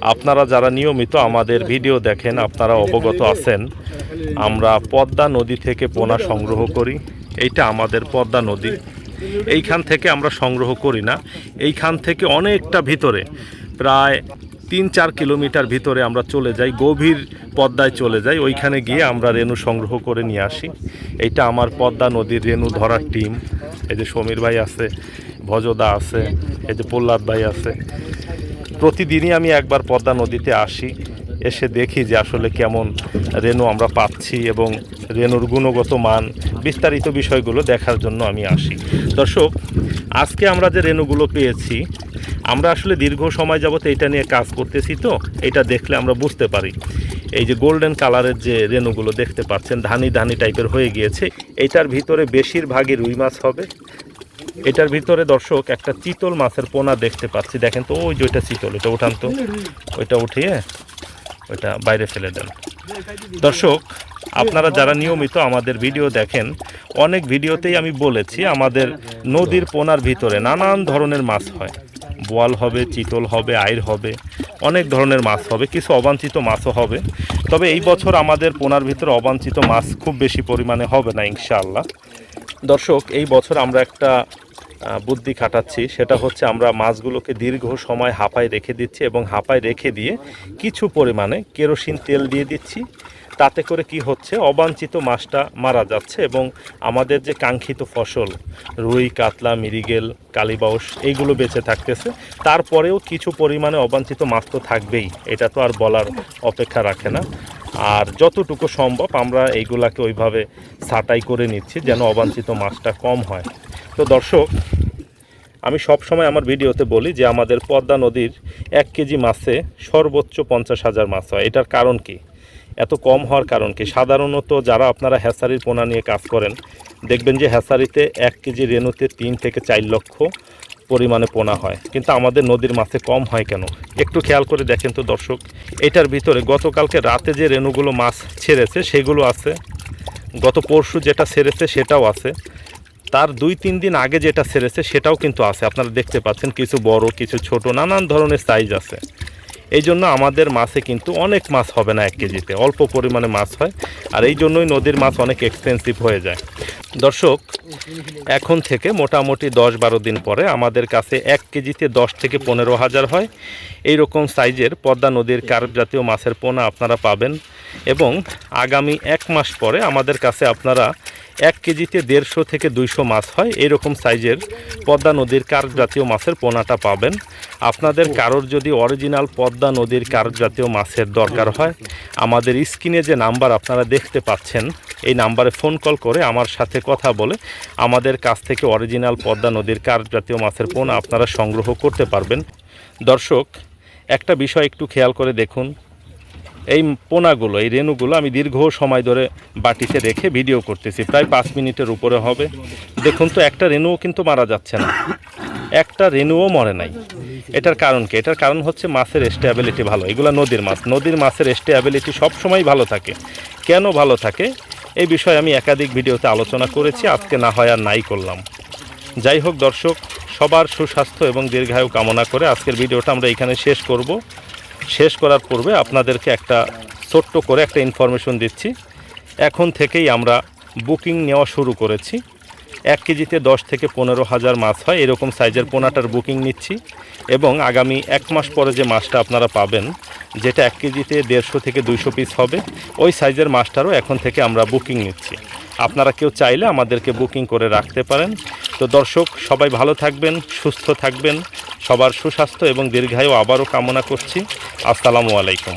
আপনারা যারা নিয়মিত আমাদের ভিডিও দেখেন, আপনারা অবগত আছেন, আমরা পদ্মা নদী থেকে পোনা সংগ্রহ করি। এইটা আমাদের পদ্মা নদী। এইখান থেকে আমরা সংগ্রহ করি না। এইখান থেকে অনেকটা ভিতরে, প্রায় তিন চার কিলোমিটার ভিতরে আমরা চলে যাই, গভীর পদ্মায় চলে যাই। ওইখানে গিয়ে আমরা রেণু সংগ্রহ করে নিয়ে আসি। এইটা আমার পদ্মা নদীর রেণু ধরার টিম। এই যে সমীর ভাই আছে, ভজদা আছে, এই যে প্রহ্লাদ ভাই আছে। প্রতিদিনই আমি একবার পদ্মা নদীতে আসি, এসে দেখি যে আসলে কেমন রেণু আমরা পাচ্ছি এবং রেণুর গুণগত মান, বিস্তারিত বিষয়গুলো দেখার জন্য আমি আসি। দর্শক, আজকে আমরা যে রেণুগুলো পেয়েছি, আমরা আসলে দীর্ঘ সময় যাবত এটা নিয়ে কাজ করতেছি তো, এটা দেখলে আমরা বুঝতে পারি। এই যে গোল্ডেন কালারের যে রেণুগুলো দেখতে পাচ্ছেন, ধানি ধানি টাইপের হয়ে গিয়েছে, এটার ভিতরে বেশিরভাগই রুই মাছ হবে। এটার ভিতরে দর্শক একটা চিতল মাছের পোনা দেখতে পাচ্ছি। দেখেন তো, ওই যে ওইটা চিতল এটা উঠান তো। ওইটা উঠিয়ে ওইটা বাইরে ফেলে দেন। দর্শক, আপনারা যারা নিয়মিত আমাদের ভিডিও দেখেন, অনেক ভিডিওতেই আমি বলেছি আমাদের নদীর পোনার ভিতরে নানান ধরনের মাছ হয়। বোয়াল হবে, চিতল হবে, আইর হবে, অনেক ধরনের মাছ হবে, কিছু অবাঞ্ছিত মাছও হবে। তবে এই বছর আমাদের পোনার ভিতরে অবাঞ্ছিত মাছ খুব বেশি পরিমাণে হবে না, ইনশাআল্লাহ। দর্শক, এই বছর আমরা একটা বুদ্ধি খাটাচ্ছি, সেটা হচ্ছে আমরা মাছগুলোকে দীর্ঘ সময় হাঁপায় রেখে দিচ্ছি এবং হাঁপায় রেখে দিয়ে কিছু পরিমাণে কেরোসিন তেল দিয়ে দিচ্ছি। তাতে করে কি হচ্ছে? অবাঞ্ছিত মাছটা মারা যাচ্ছে এবং আমাদের যে কাঙ্ক্ষিত ফসল, রুই, কাতলা মিরিগেল কালিবাউস, এইগুলো বেঁচে থাকতেছে। তারপরেও কিছু পরিমাণে অবাঞ্ছিত মাছ তো থাকবেই, এটা তো আর বলার অপেক্ষা রাখে না। আর যতটুকু সম্ভব আমরা এইগুলাকে ওইভাবে ছাঁটাই করে নিচ্ছি যেন অবাঞ্ছিত মাছটা কম হয়। তো দর্শক, আমি সব সময় আমার ভিডিওতে বলি যে আমাদের পদ্মা নদীর এক কেজি মাছে সর্বোচ্চ পঞ্চাশ হাজার মাছ হয়। এটার কারণ কি? এত কম হওয়ার কারণ কি? সাধারণত যারা আপনারা হ্যাসারির পোনা নিয়ে কাজ করেন, দেখবেন যে হ্যাসারিতে এক কেজি রেণুতে তিন থেকে চার লক্ষ পরিমাণে পোনা হয়। কিন্তু আমাদের নদীর মাছে কম হয় কেন? একটু খেয়াল করে দেখেন তো দর্শক, এটার ভিতরে গতকালকে রাতে যে রেণুগুলো মাছ ছেড়েছে, সেগুলো আছে। গত পরশু যেটা ছেড়েছে, সেটাও আছে। তার দুই, তিন দিন আগে যেটা ছেড়েছে সেটাও কিন্তু আছে। আপনারা দেখতে পাচ্ছেন কিছু বড়, কিছু ছোট, নানান ধরনের সাইজ আছে। এই জন্য আমাদের মাছে কিন্তু অনেক মাছ হবে না এক কেজিতে। অল্প পরিমাণে মাছ হয়। আর এই জন্যই নদীর মাছ অনেক এক্সপেন্সিভ হয়ে যায়। দর্শক, এখন থেকে মোটামুটি দশ, বারো দিন পরে আমাদের কাছে এক কেজিতে দশ থেকে পনেরো হাজার হয়। এই রকম সাইজের পদ্মা নদীর কার্প জাতীয় মাছের পোনা আপনারা পাবেন। এবং আগামী এক মাস পরে আমাদের কাছে আপনারা এক কেজিতে দেড়শো থেকে দুইশো মাছ হয়। এরকম সাইজের পদ্মা নদীর কার্প জাতীয় মাছের পোনাটা পাবেন। আপনাদের কারোর যদি অরিজিনাল পদ্মা নদীর কার্প জাতীয় মাছের দরকার হয়, আমাদের স্ক্রিনে যে নাম্বার আপনারা দেখতে পাচ্ছেন, এই নাম্বারে ফোন কল করে আমার সাথে কথা বলে আমাদের কাছ থেকে অরিজিনাল পদ্মা নদীর কার্প জাতীয় মাছের পোনা আপনারা সংগ্রহ করতে পারবেন। দর্শক, একটা বিষয় একটু খেয়াল করে দেখুন। এই পোনাগুলো, এই রেণুগুলো আমি দীর্ঘ সময় ধরে বাটিতে রেখে ভিডিও করতেছি। প্রায় পাঁচ মিনিটের উপরে হবে। দেখুন তো, একটা রেণুও কিন্তু মারা যাচ্ছে না। একটা রেণুও মরে নাই। এটার কারণ কি? এটার কারণ হচ্ছে মাছের স্টেবিলিটি ভালো। এগুলো নদীর মাছ। নদীর মাছের স্টেবিলিটি সবসময় ভালো থাকে। কেন ভালো থাকে? এই বিষয়ে আমি একাধিক ভিডিওতে আলোচনা করেছি। আজকে না হয় আর নাই করলাম। যাই হোক দর্শক, সবার সুস্বাস্থ্য এবং দীর্ঘায়ু কামনা করে আজকের ভিডিওটা আমরা এখানে শেষ করব। শেষ করার পূর্বে আপনাদেরকে একটা ছোট্ট করে একটা ইনফরমেশন দিচ্ছি। এখন থেকেই আমরা বুকিং নেওয়া শুরু করেছি। এক কেজিতে দশ থেকে পনেরো হাজার মাছ হয়, এরকম সাইজের পোনাটার বুকিং নিচ্ছি এবং আগামী এক মাস পরে যে মাছটা আপনারা পাবেন, যেটা এক কেজিতে দেড়শো থেকে দুইশো পিস হবে, ওই সাইজের মাছটারও এখন থেকে আমরা বুকিং নিচ্ছি। আপনারা কেউ চাইলে আমাদেরকে বুকিং করে রাখতে পারেন। তো দর্শক, সবাই ভালো থাকবেন, সুস্থ থাকবেন। সবার সুস্বাস্থ্য এবং দীর্ঘায়ু আবারও কামনা করছি। আসসালামু আলাইকুম।